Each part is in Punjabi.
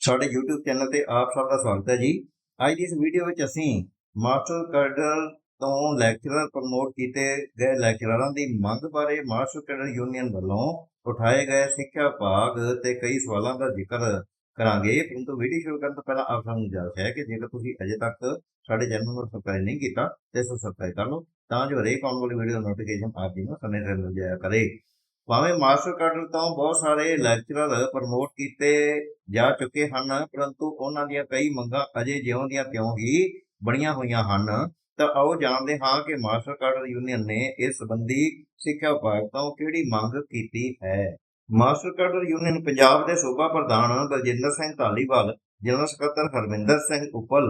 ਸਾਡੇ YouTube ਚੈਨਲ ਤੇ ਆਪ ਸਭ ਦਾ ਸਵਾਗਤ ਹੈ ਜੀ। ਅੱਜ ਦੀ ਇਸ ਵੀਡੀਓ ਵਿੱਚ ਅਸੀਂ ਮਾਸਟਰ ਕੈਡਰ ਤੋਂ ਲੈਕਚਰਰ ਪ੍ਰਮੋਟ ਕੀਤੇ ਗਏ ਲੈਕਚਰਰਾਂ ਦੀ ਮੰਗ ਬਾਰੇ ਮਾਸਟਰ ਕੈਡਰ ਯੂਨੀਅਨ ਵੱਲੋਂ ਉਠਾਏ ਗਏ ਸਿੱਖਿਆ ਵਿਭਾਗ ਤੇ ਕਈ ਸਵਾਲਾਂ ਦਾ ਜ਼ਿਕਰ ਕਰਾਂਗੇ। ਪਰੰਤੂ ਵੀਡੀਓ ਸ਼ੁਰੂ ਕਰਨ ਤੋਂ ਪਹਿਲਾਂ ਆਪ ਸਭ ਨੂੰ ਗੁਜ਼ਾਰਿਸ਼ ਹੈ ਕਿ ਜੇਕਰ ਤੁਸੀਂ ਅਜੇ ਤੱਕ ਸਾਡੇ ਚੈਨਲ ਨੂੰ ਸਬਸਕ੍ਰਾਈਬ ਨਹੀਂ ਕੀਤਾ ਤੇ ਇਸ ਨੂੰ ਸਬਸਕ੍ਰਾਈਬ ਕਰ ਲਓ, ਤਾਂ ਜੋ ਹਰੇਕ ਆਉਣ ਵਾਲੀ ਵੀਡੀਓ ਦਾ ਨੋਟੀਫਿਕੇਸ਼ਨ ਆਪ ਜੀ ਨੂੰ ਸਮੇਂ ਸਿਰ ਮਿਲ ਜਾਇਆ ਕਰੇ। ਭਾਵੇਂ ਮਾਸਟਰ ਕੈਡਰ ਤੋਂ ਬਹੁਤ ਸਾਰੇ ਲੈਕਚਰਰ ਪ੍ਰਮੋਟ ਕੀਤੇ ਜਾ ਚੁੱਕੇ ਹਨ, ਪਰੰਤੂ ਉਹਨਾਂ ਦੀਆਂ ਕਈ ਮੰਗਾਂ ਅਜੇ ਜਿਉਂ ਦੀਆਂ ਤਿਉਂ ਹੀ ਬਣੀਆਂ ਹੋਈਆਂ ਹਨ। ਤਾਂ ਆਓ ਜਾਣਦੇ ਹਾਂ ਕਿ ਮਾਸਟਰ ਕਾਡਰ ਯੂਨੀਅਨ ਨੇ ਇਸ ਸੰਬੰਧੀ ਸਿੱਖਿਆ ਵਿਭਾਗ ਤੋਂ ਕਿਹੜੀ ਮੰਗ ਕੀਤੀ ਹੈ। ਮਾਸਟਰ ਕਾਡਰ ਯੂਨੀਅਨ ਪੰਜਾਬ ਦੇ ਸੂਬਾ ਪ੍ਰਧਾਨ ਬਲਜਿੰਦਰ ਸਿੰਘ ਧਾਲੀਵਾਲ, ਜਨਰਲ ਸਕੱਤਰ ਹਰਮਿੰਦਰ ਸਿੰਘ ਉਪਲ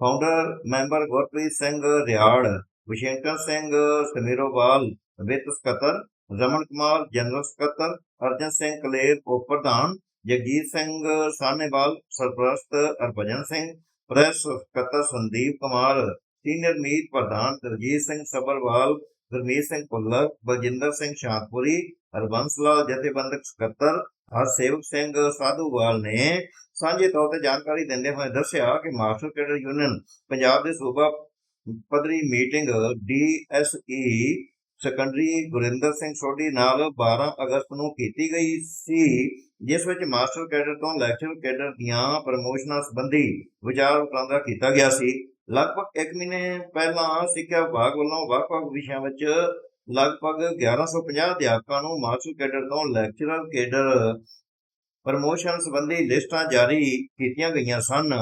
ਫਾਊਂਡਰ ਮੈਂਬਰ ਗੁਰਪ੍ਰੀਤ ਸਿੰਘ ਰਿਆੜ ਵਿਸ਼ੇਂਕਰ ਸਿੰਘ ਸਮੀਰੋਵਾਲ ਵਿੱਤ ਸਕੱਤਰ ਰਮਨ ਕੁਮਾਰ, ਜਨਰਲ ਸਕੱਤਰ, ਅਰਜਨ ਸਿੰਘ ਕਲੇਰ, ਉਪ ਪ੍ਰਧਾਨ, ਜਗਜੀਤ ਸਿੰਘ ਸਾਹਨੇਵਾਲ, ਸਰਪ੍ਰਸਤ ਹਰਭਜਨ ਸਿੰਘ, ਪ੍ਰੈਸ ਸਕੱਤਰ ਸੰਦੀਪ ਕੁਮਾਰ, ਸੀਨੀਅਰ ਮੀਤ ਪ੍ਰਧਾਨ ਦਰਜੀਤ ਸਿੰਘ ਸਬਰਵਾਲ ਗੁਰਮੀਤ ਸਿੰਘ ਭੁੱਲਰ, ਬਲਜਿੰਦਰ ਸਿੰਘ ਸ਼ਾਂਤਪੁਰੀ ਹਰਬੰਸ ਲਾਲ ਜਥੇਬੰਦਕ ਸਕੱਤਰ, ਹਰਸੇਵਕ ਸਿੰਘ ਸਾਧੂਵਾਲ ਨੇ ਸਾਂਝੇ ਤੌਰ ਤੇ ਜਾਣਕਾਰੀ ਦਿੰਦੇ ਹੋਏ ਦੱਸਿਆ ਕਿ ਮਾਸਟਰ ਕੈਡਰ ਯੂਨੀਅਨ ਪੰਜਾਬ ਦੇ ਸੂਬਾ ਪੱਧਰੀ meeting DSE secondary Gurinder Singh Sodhi ਨਾਲ 12 ਅਗਸਤ ਨੂੰ ਕੀਤੀ ਗਈ ਸੀ, ਜਿਸ ਵਿੱਚ ਮਾਸਟਰ ਕੈਡਰ ਤੋਂ ਲੈਕਚਰ ਕੈਡਰ ਦੀਆਂ ਪ੍ਰਮੋਸ਼ਨਾਂ ਸੰਬੰਧੀ ਵਿਚਾਰ ਵਟਾਂਦਰਾ ਕੀਤਾ ਗਿਆ ਸੀ। ਲਗਭਗ 1 ਮਹੀਨੇ ਪਹਿਲਾਂ ਸਿੱਖਿਆ ਵਿਭਾਗ ਵੱਲੋਂ ਵੱਖ-ਵੱਖ ਵਿਸ਼ਿਆਂ ਵਿੱਚ ਲਗਭਗ 1150 ਅਧਿਆਪਕਾਂ ਨੂੰ ਮਾਸਟਰ ਕੈਡਰ ਤੋਂ ਲੈਕਚਰਰ ਕੈਡਰ ਪ੍ਰਮੋਸ਼ਨ ਸੰਬੰਧੀ ਲਿਸਟਾਂ ਜਾਰੀ ਕੀਤੀਆਂ ਗਈਆਂ ਸਨ।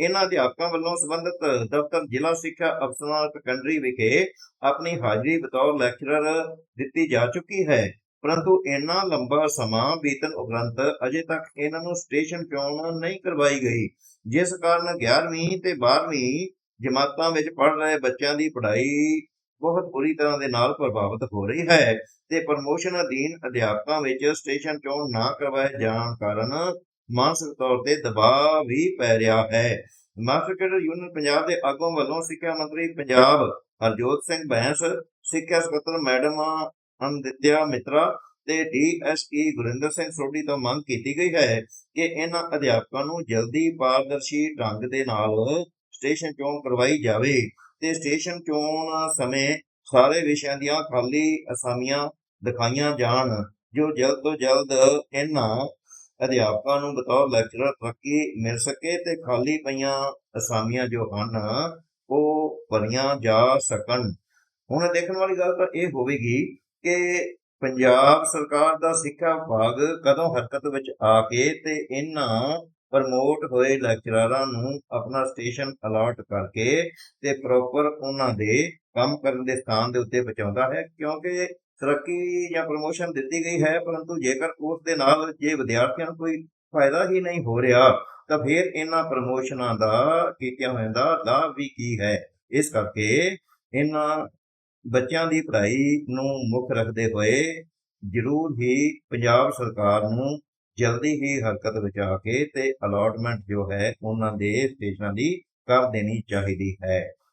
ਇਹਨਾਂ ਅਧਿਆਪਕਾਂ ਵੱਲੋਂ ਸੰਬੰਧਿਤ ਦਫ਼ਤਰ ਜ਼ਿਲ੍ਹਾ ਸਿੱਖਿਆ ਅਫਸਰਾਂ ਸੈਕੰਡਰੀ ਵਿਖੇ ਆਪਣੀ ਹਾਜ਼ਰੀ ਬਤੌਰ ਲੈਕਚਰਰ ਦਿੱਤੀ ਜਾ ਚੁੱਕੀ ਹੈ। ਪਰੰਤੂ ਇੰਨਾ ਲੰਬਾ ਸਮਾਂ ਬੀਤਣ ਉਪਰੰਤ ਅਜੇ ਤੱਕ ਇਹਨਾਂ ਨੂੰ ਸਟੇਸ਼ਨ ਚੋਣ ਨਹੀਂ ਕਰਵਾਈ ਗਈ, ਜਿਸ ਕਾਰਨ 11ਵੀਂ ਤੇ 12ਵੀਂ ਜਮਾਤਾਂ ਵਿੱਚ ਪੜ੍ਹ ਰਹੇ ਬੱਚਿਆਂ ਦੀ ਪੜ੍ਹਾਈ ਬਹੁਤ ਬੁਰੀ ਤਰ੍ਹਾਂ ਦੇ ਨਾਲ ਪ੍ਰਭਾਵਿਤ ਹੋ ਰਹੀ ਹੈ ਤੇ ਪ੍ਰਮੋਸ਼ਨ ਅਧੀਨ ਅਧਿਆਪਕਾਂ ਵਿੱਚ ਸਟੇਸ਼ਨ ਚੋਣ ਨਾ ਕਰਵਾਏ ਜਾਣ ਕਾਰਨ ਮਾਨਸਿਕ ਤੌਰ ਤੇ ਦਬਾਅ ਵੀ ਪੈ ਰਿਹਾ ਹੈ। ਮਾਸਟਰ ਯੂਨੀਅਨ ਪੰਜਾਬ ਦੇ ਆਗੂਆਂ ਵੱਲੋਂ ਸਿੱਖਿਆ ਮੰਤਰੀ ਪੰਜਾਬ ਹਰਜੋਤ ਸਿੰਘ ਬੈਂਸ, ਸਿੱਖਿਆ ਸਕੱਤਰ ਮੈਡਮ ਅਮਦਿਤਿਆ ਮਿਤਰਾ ਤੇ ਡੀਐਸਈ ਗੁਰਿੰਦਰ ਸਿੰਘ ਸੋਢੀ ਤੋਂ ਮੰਗ ਕੀਤੀ ਗਈ ਹੈ ਕਿ ਇਹਨਾਂ ਅਧਿਆਪਕਾਂ ਨੂੰ ਜਲਦੀ ਪਾਰਦਰਸ਼ੀ ਢੰਗ ਦੇ ਨਾਲ ਸਟੇਸ਼ਨ ਚੋਣ ਕਰਵਾਈ ਜਾਵੇ ਤੇ ਸਟੇਸ਼ਨ ਚੋਣ ਸਮੇਂ ਸਾਰੇ ਵਿਸ਼ਿਆਂ ਦੀਆਂ ਖਾਲੀ ਅਸਾਮੀਆਂ ਦਿਖਾਈਆਂ ਜਾਣ, ਜੋ ਜਲਦ ਤੋਂ ਜਲਦ ਇਹਨਾਂ ਅਧਿਆਪਕਾਂ ਨੂੰ ਬਤੌਰ ਲੈਕਚਰਰ ਤਰੱਕੀ ਮਿਲ ਸਕੇ ਤੇ ਖਾਲੀ ਪਈਆਂ ਅਸਾਮੀਆਂ ਜੋ ਹਨ, ਉਹ ਭਰੀਆਂ ਜਾ ਸਕਣ। ਹੁਣ ਦੇਖਣ ਵਾਲੀ ਗੱਲ ਤਾਂ ਇਹ ਹੋਵੇਗੀ ਕਿ ਪੰਜਾਬ ਸਰਕਾਰ ਦਾ ਸਿੱਖਿਆ ਵਿਭਾਗ ਕਦੋਂ ਹਰਕਤ ਵਿੱਚ ਆ ਕੇ ਤੇ ਇਹਨਾਂ ਪ੍ਰਮੋਟ ਹੋਏ ਲੈਕਚਰਰਾਂ ਨੂੰ ਆਪਣਾ ਸਟੇਸ਼ਨ ਅਲਾਟ ਕਰਕੇ ਤੇ ਪ੍ਰੋਪਰ ਉਹਨਾਂ ਦੇ ਕੰਮ ਕਰਨ ਦੇ ਸਥਾਨ ਦੇ ਉੱਤੇ ਪਹੁੰਚਾਉਂਦਾ ਹੈ, ਕਿਉਂਕਿ ਤਰੱਕੀ ਜਾਂ ਪ੍ਰਮੋਸ਼ਨ ਦਿੱਤੀ ਗਈ ਹੈ, ਪਰੰਤੂ ਜੇਕਰ ਉਸ ਦੇ ਨਾਲ ਜੇ ਵਿਦਿਆਰਥੀਆਂ ਨੂੰ ਕੋਈ ਫਾਇਦਾ ਹੀ ਨਹੀਂ ਹੋ ਰਿਹਾ, ਤਾਂ ਫਿਰ ਇਹਨਾਂ ਪ੍ਰਮੋਸ਼ਨਾਂ ਦਾ, ਕੀਤਿਆਂ ਹੋਇਆਂ ਦਾ ਲਾਭ ਵੀ ਕੀ ਹੈ? ਇਸ ਕਰਕੇ ਇਹਨਾਂ ਬੱਚਿਆਂ ਦੀ ਪੜ੍ਹਾਈ ਨੂੰ ਮੁੱਖ ਰੱਖਦੇ ਹੋਏ ਜ਼ਰੂਰ ਹੀ ਪੰਜਾਬ ਸਰਕਾਰ ਨੂੰ ਜਲਦੀ ਹੀ ਹਰਕਤ ਵਿੱਚ ਆ ਕੇ ਤੇ ਅਲਾਟਮੈਂਟ ਜੋ ਹੈ, ਉਹਨਾਂ ਦੇ ਸਟੇਸ਼ਨਾਂ ਦੀ ਕਰ ਦੇਣੀ ਚਾਹੀਦੀ ਹੈ।